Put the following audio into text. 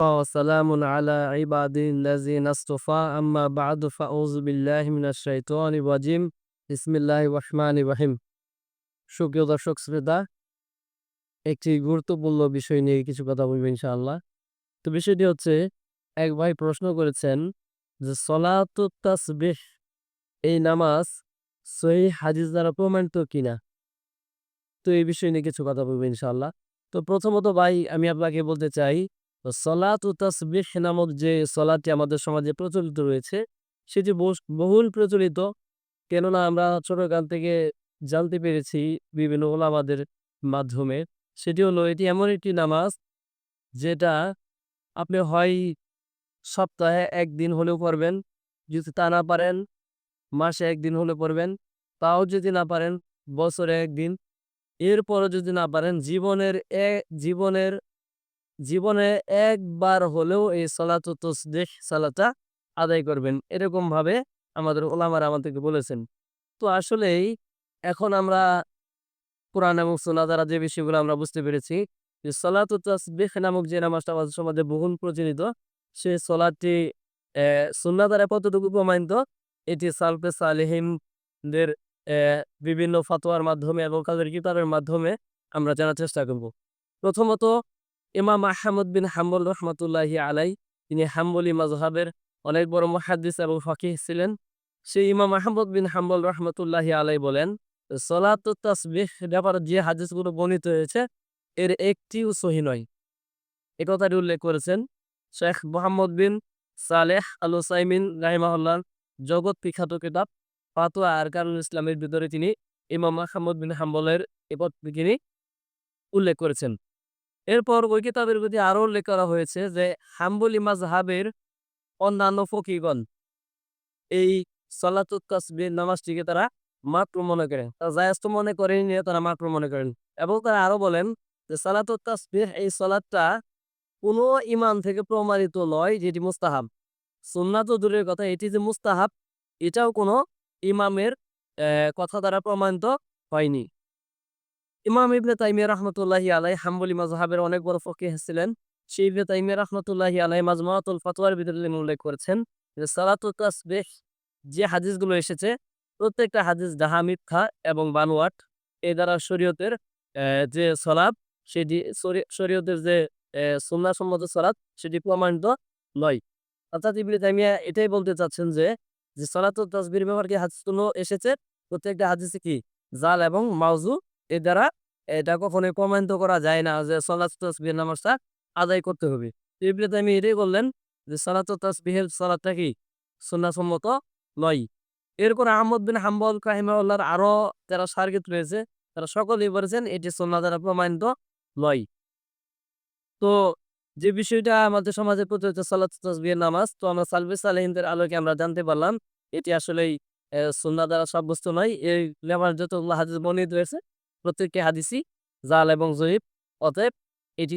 وسلام على عباده الذين اصطفى أما بعد فأعوذ بالله من الشيطان الرجيم بسم الله الرحمن الرحيم সুপ্রিয় দর্শক শ্রোতা একটি গুরুত্বপূর্ণ বিষয় নিয়ে কিছু কথা বলবো ইনশাআল্লাহ তো বিষয়টি হচ্ছে এক ভাই প্রশ্ন করেছেন যে সলাতু তাসবিহ এই নামাজ সহি হাদিস দ্বারা প্রমাণিত কিনা তো এই বিষয় নিয়ে কিছু কথা বলবো ইনশাআল্লাহ তো প্রথমত ভাই আমি আপনাকে বলতে চাই সলাত ও তাসবিহ নামক যে সলাটি আমাদের সমাজে প্রচলিত রয়েছে, সেটি বহুল প্রচলিত। কেননা আমরা ছোটকাল থেকে জানতে পেরেছি বিভিন্ন ওলামাদের মাধ্যমে, সেটি হলো এটি এমন একটি নামাজ যেটা আপনি হয় সপ্তাহে একদিন হলেও পড়বেন, যদি তা না পারেন মাসে একদিন হলে পড়বেন, তাও যদি না পারেন বছরে একদিন। এরপরও যদি না পারেন জীবনের এ, জীবনের জীবনে একবার হলেও এই সলাত তসদেহ সালাটা আদায় করবেন। এরকম ভাবে আমাদের ওলামারা আমাদেরকে বলেছেন। তো আসলেই এখন আমরা কোরআন এবং সোনা দ্বারা যে বিষয়গুলো আমরা বুঝতে পেরেছি, যে সলাত তসবিহ নামক যে নামাজটা আমাদের সমাজে বহুল প্রচলিত, সেই সলাটটি সুন্না দ্বারা কতটুকু প্রমাণিত এটি সালফে সালেহিমদের বিভিন্ন ফতোয়ার মাধ্যমে এবং কাদের কিতাবের মাধ্যমে আমরা জানার চেষ্টা করব। প্রথমত ইমাম আহমদ বিন হাম্বল রহমতুল্লাহি আলাই তিনি হাম্বলি মাজহাবের অনেক বড় মহাদ্দিস এবং ফকিহ ছিলেন। সেই ইমাম আহমদ বিন হাম্বল রহমতুল্লাহি আলাই বলেন, সলাত তাসবিহ ব্যাপারে যে হাদিসগুলো বর্ণিত হয়েছে, এর একটিও সহি নয়। এ কথাটি উল্লেখ করেছেন শেখ মোহাম্মদ বিন সালেহ আল সাইমিন রাহিমাহুল্লাহ, জগৎ বিখ্যাত কিতাব ফাতোয়া আরকানুল ইসলামের ভিতরে তিনি ইমাম আহমদ বিন হাম্বলের এপদ তিনি উল্লেখ করেছেন। এরপর ওই কিতাবের প্রতি আরও উল্লেখ করা হয়েছে যে, হাম্বলি মাজহাবের অন্যান্য ফকিগণ এই সলাতুত তাসবির নামাজটিকে তারা মাত্র মনে করেন। তারা জায়াস্ত মনে করেন নিয়ে তারা মাত্র মনে করেন। এবং তারা আরও বলেন যে, সালাতুত তাসবিহ এই সলাদটা কোনো ইমান থেকে প্রমাণিত নয় যেটি মুস্তাহাব। সুন্নাত দূরের কথা, এটি যে মুস্তাহাব, এটাও কোনো ইমামের কথা দ্বারা প্রমাণিত হয়নি। ইমাম ইবনে তাইমিয়া রহমতুল্লাহি আলাই হাম্বলি মাজহাবের অনেক বড় ফকিহ ছিলেন। সেই ইবনে তাইমিয়া রহমতুল্লাহি আলাই মাজমাতুল ফাতোয়ার ভিতরে উল্লেখ করেছেন যে, সালাতুত তাসবিহ, যে হাদিসগুলো এসেছে, প্রত্যেকটা হাদিস ডাহা, মিথ্যা এবং বানোয়াট, এ দ্বারা শরীয়তের যে সলাপ, সেটি শরীয়তের যে সুন্না সম্মত সলাৎ সেটি প্রমাণিত নয়। অর্থাৎ ইবনে তাইমিয়া এটাই বলতে চাচ্ছেন যে যে সলাতুল তাসবির ব্যাপারে হাদিসগুলো এসেছে? প্রত্যেকটা হাদিসে কি জাল এবং মাউজু এ দ্বারা এটা কখনোই প্রমাণিত করা যায় না যে সলাত তসবিহ নামাজটা আদায় করতে হবে। ইবনে তাইমিয়া এটাই বললেন যে সলাত তসবিহের সলাতটা কি? সুন্নাসম্মত নয়। এরপর আহমদ বিন হাম্বল কাহিমাউল্লাহর আরও যারা সার্কিট রয়েছে, তারা সকলেই বলেছেন এটি সন্না দ্বারা প্রমাণিত নয়। তো যে বিষয়টা আমাদের সমাজে প্রচলিত সালাত তসবিহের নামাজ, তো আমরা সালবে সালেহিনদের আলোকে আমরা জানতে পারলাম, এটি আসলেই সন্না দ্বারা সাব্যস্ত নয়। এই লেবার যতগুলো হাদিস বর্ণিত হয়েছে। প্রত্যেকটি হাদিসই জাল এবং জহিব অতএব এটি